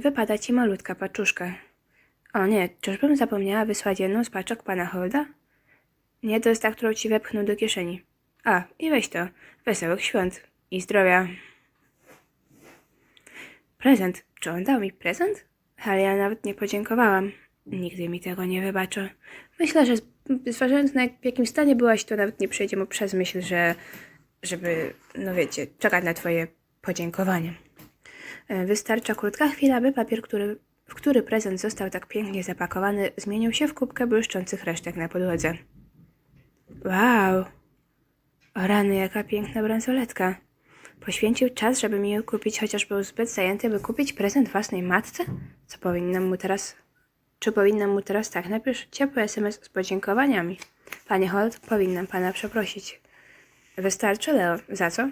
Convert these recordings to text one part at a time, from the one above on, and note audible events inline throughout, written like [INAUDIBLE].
Wypada ci malutka paczuszka. O nie, czyżbym zapomniała wysłać jedną z paczek pana Holda? Nie, to jest ta, którą ci wepchnął do kieszeni. A, i weź to. Wesołych świąt. I zdrowia. Prezent. Czy on dał mi prezent? Ale ja nawet nie podziękowałam. Nigdy mi tego nie wybaczę. Myślę, że zważając na w jakim stanie byłaś, to nawet nie przejdzie mu przez myśl, że żeby, no wiecie, czekać na twoje podziękowanie. E, Wystarcza krótka chwila, by papier, który, w który prezent został tak pięknie zapakowany, zmienił się w kubkę błyszczących resztek na podłodze. Wow! O rany, jaka piękna bransoletka. Poświęcił czas, żeby mi ją kupić, chociaż był zbyt zajęty, by kupić prezent własnej matce? Co powinnam mu teraz... Czy powinnam mu teraz tak? Napisz ciepły SMS z podziękowaniami. Panie Holt, powinnam pana przeprosić. Wystarczy, Leo. Za co?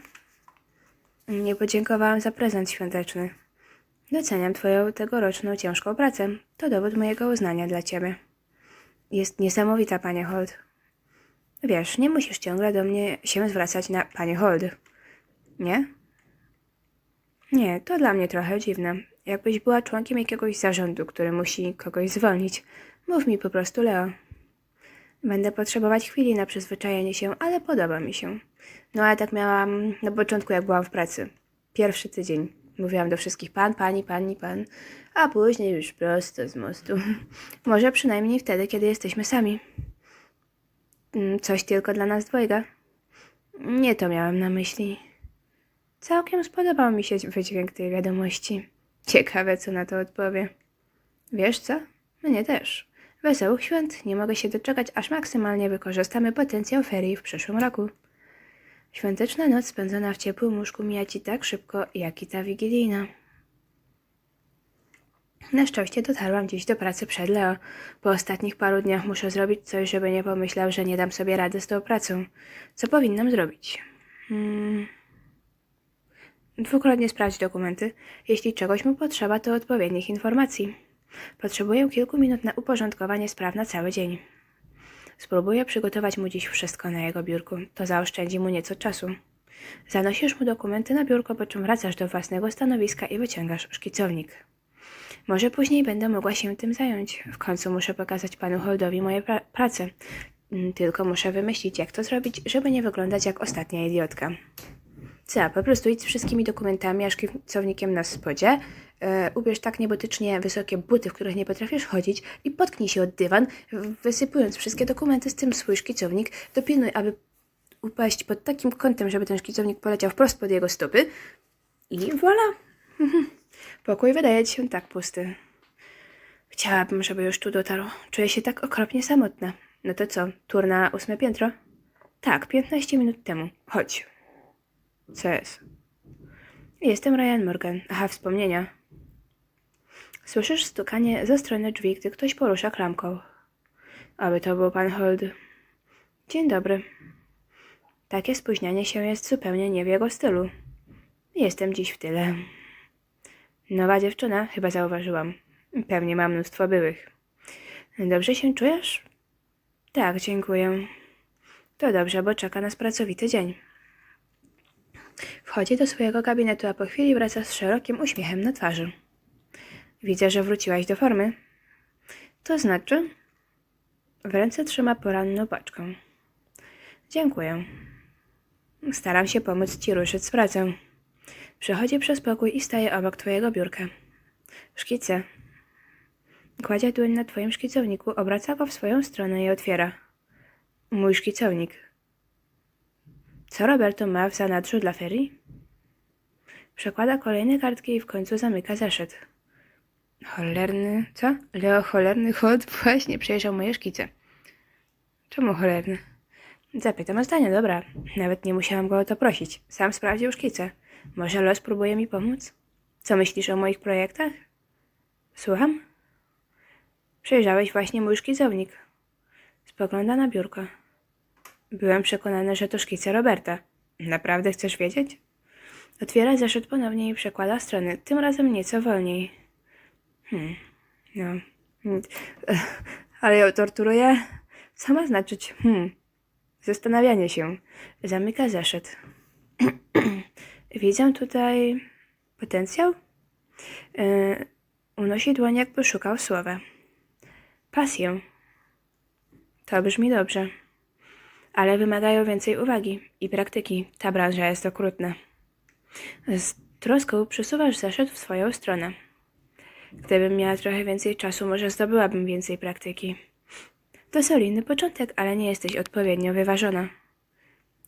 Nie podziękowałam za prezent świąteczny. Doceniam twoją tegoroczną ciężką pracę. To dowód mojego uznania dla ciebie. Jest niesamowita, panie Holt. Wiesz, nie musisz ciągle do mnie się zwracać na panie Hold. Nie? Nie, to dla mnie trochę dziwne. Jakbyś była członkiem jakiegoś zarządu, który musi kogoś zwolnić. Mów mi po prostu Leo. Będę potrzebować chwili na przyzwyczajenie się, ale podoba mi się. No ale tak miałam na początku, jak byłam w pracy. Pierwszy tydzień. Mówiłam do wszystkich pan, pani, pani, pan, a później już prosto z mostu. [LAUGHS] Może przynajmniej wtedy, kiedy jesteśmy sami. Mm, Coś tylko dla nas dwojga? Nie to miałam na myśli. Całkiem spodobał mi się wydźwięk tej wiadomości. Ciekawe, co na to odpowie. Wiesz co? Mnie też. Wesołych świąt. Nie mogę się doczekać, aż maksymalnie wykorzystamy potencjał ferii w przyszłym roku. Świąteczna noc spędzona w ciepłym łóżku mija ci tak szybko, jak i ta wigilijna. Na szczęście dotarłam dziś do pracy przed Leo. Po ostatnich paru dniach muszę zrobić coś, żeby nie pomyślał, że nie dam sobie rady z tą pracą. Co powinnam zrobić? Hmm. Dwukrotnie sprawdź dokumenty. Jeśli czegoś mu potrzeba, to odpowiednich informacji. Potrzebuję kilku minut na uporządkowanie spraw na cały dzień. Spróbuję przygotować mu dziś wszystko na jego biurku. To zaoszczędzi mu nieco czasu. Zanosisz mu dokumenty na biurko, po czym wracasz do własnego stanowiska i wyciągasz szkicownik. Może później będę mogła się tym zająć. W końcu muszę pokazać panu Holdowi moje pra- prace. Tylko muszę wymyślić, jak to zrobić, żeby nie wyglądać jak ostatnia idiotka. Co, po prostu idź z wszystkimi dokumentami, a szkicownikiem na spodzie. E, ubierz tak niebotycznie wysokie buty, w których nie potrafisz chodzić i potknij się od dywan, wysypując wszystkie dokumenty z tym swój szkicownik. Dopilnuj, aby upaść pod takim kątem, żeby ten szkicownik poleciał wprost pod jego stopy. I voilà! [LAUGHS] Pokój wydaje ci się tak pusty. Chciałabym, żeby już tu dotarł. Czuję się tak okropnie samotna. No to co, tur na ósme piętro? Tak, 15 minut temu. Chodź. Co jest? Jestem Ryan Morgan. Aha, wspomnienia. Słyszysz stukanie ze strony drzwi, gdy ktoś porusza klamką. Aby to był pan Hold. Dzień dobry. Takie spóźnianie się jest zupełnie nie w jego stylu. Jestem dziś w tyle. Nowa dziewczyna, chyba zauważyłam. Pewnie ma mnóstwo byłych. Dobrze się czujesz? Tak, dziękuję. To dobrze, bo czeka nas pracowity dzień. Wchodzi do swojego gabinetu, a po chwili wraca z szerokim uśmiechem na twarzy. Widzę, że wróciłaś do formy. To znaczy? W ręce trzyma poranną paczkę. Dziękuję. Staram się pomóc ci ruszyć z pracą. Przechodzi przez pokój i staje obok twojego biurka. Szkice. Kładzie dłoń na twoim szkicowniku, obraca go w swoją stronę i otwiera. Mój szkicownik. Co Roberto ma w zanadrzu dla ferii? Przekłada kolejne kartki i w końcu zamyka zeszyt. Cholerny... Co? Leo cholerny chod [LAUGHS] właśnie przejrzał moje szkice. Czemu cholerny? Zapytam o zdanie, dobra. Nawet nie musiałam go o to prosić. Sam sprawdził szkice. Może los próbuje mi pomóc? Co myślisz o moich projektach? Słucham? Przejrzałeś właśnie mój szkicownik. Spogląda na biurko. Byłem przekonany, że to szkice Roberta. Naprawdę chcesz wiedzieć? Otwiera zeszyt ponownie i przekłada strony, tym razem nieco wolniej. Hmm, no. [LAUGHS] Ale ją torturuje? Co ma znaczyć? Hmm. Zastanawianie się. Zamyka zeszyt. [CLEARS THROAT] Widzę tutaj potencjał? Yy, Unosi dłoń, jakby szukał słowa. Pasję. To brzmi dobrze. Ale wymagają więcej uwagi i praktyki. Ta branża jest okrutna. Z troską przesuwasz zeszyt w swoją stronę. Gdybym miała trochę więcej czasu, może zdobyłabym więcej praktyki. To solidny początek, ale nie jesteś odpowiednio wyważona.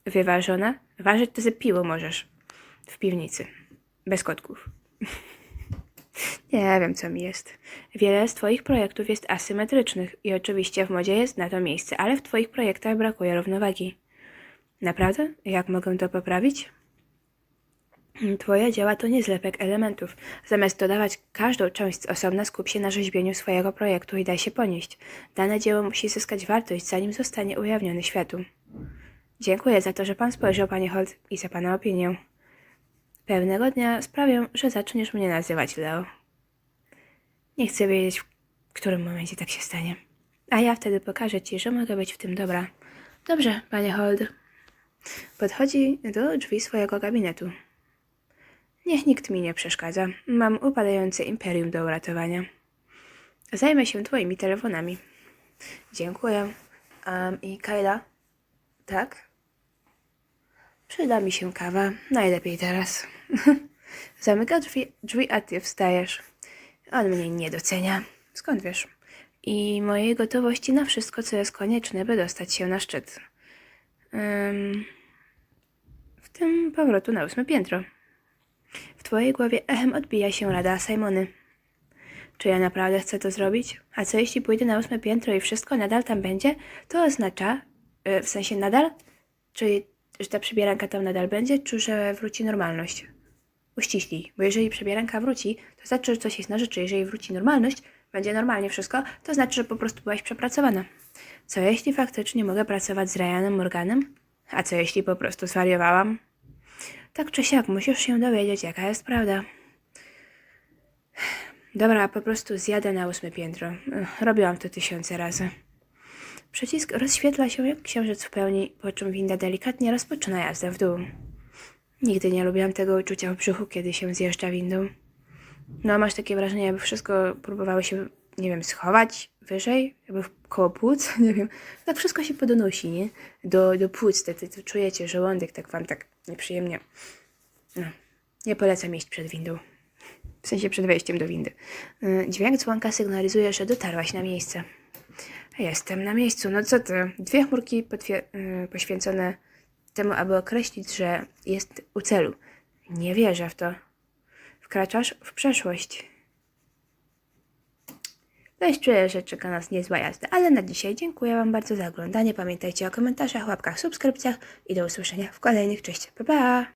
Wyważona? Ważyć to ze piwo możesz. W piwnicy. Bez kotków. [LAUGHS] Nie wiem, co mi jest. Wiele z Twoich projektów jest asymetrycznych i oczywiście w modzie jest na to miejsce, ale w Twoich projektach brakuje równowagi. Naprawdę? Jak mogę to poprawić? Twoje dzieła to nie zlepek elementów. Zamiast dodawać każdą część z osobna, skup się na rzeźbieniu swojego projektu i daj się ponieść. Dane dzieło musi zyskać wartość, zanim zostanie ujawnione światu. Dziękuję za to, że Pan spojrzał, Panie Holt, i za Pana opinię. Pewnego dnia sprawię, że zaczniesz mnie nazywać Leo. Nie chcę wiedzieć, w którym momencie tak się stanie. A ja wtedy pokażę Ci, że mogę być w tym dobra. Dobrze, Panie Hold. Podchodzi do drzwi swojego gabinetu. Niech nikt mi nie przeszkadza. Mam upadające imperium do uratowania. Zajmę się twoimi telefonami. Dziękuję. Um, I Kayla? Tak? Przyda mi się kawa. Najlepiej teraz. [LAUGHS] Zamyka drzwi, drzwi, a ty wstajesz. On mnie nie docenia. Skąd wiesz? I mojej gotowości na wszystko, co jest konieczne, by dostać się na szczyt. Ym, w tym powrotu na ósme piętro. W twojej głowie echem odbija się rada Simony. Czy ja naprawdę chcę to zrobić? A co jeśli pójdę na ósme piętro i wszystko nadal tam będzie? To oznacza, y, w sensie nadal? Czy że ta przybieranka tam nadal będzie, czy że wróci normalność? Uściślij, bo jeżeli przebieranka wróci, to znaczy, że coś jest na rzeczy. Jeżeli wróci normalność, będzie normalnie wszystko, to znaczy, że po prostu byłaś przepracowana. Co jeśli faktycznie mogę pracować z Ryanem Morganem? A co jeśli po prostu zwariowałam? Tak czy siak, musisz się dowiedzieć, jaka jest prawda. Dobra, po prostu zjadę na ósme piętro. Robiłam to tysiące razy. Przycisk rozświetla się jak księżyc w pełni, po czym winda delikatnie rozpoczyna jazdę w dół. Nigdy nie lubiłam tego uczucia w brzuchu, kiedy się zjeżdża windą. No, masz takie wrażenie, jakby wszystko próbowało się, nie wiem, schować wyżej, jakby koło płuc, [LAUGHS] nie wiem. Tak wszystko się podonosi, nie? Do, do płuc, te, te, czujecie żołądek, tak wam tak nieprzyjemnie. No, nie polecam iść przed windą. W sensie przed wejściem do windy. Y, Dźwięk dzwonka sygnalizuje, że dotarłaś na miejsce. Jestem na miejscu. No co ty? Dwie chmurki y, poświęcone temu, aby określić, że jest u celu. Nie wierzę w to. Wkraczasz w przeszłość. Dość czuję, że czeka nas niezła jazda, ale na dzisiaj dziękuję Wam bardzo za oglądanie. Pamiętajcie o komentarzach, łapkach, subskrypcjach i do usłyszenia w kolejnych. Cześć, pa pa!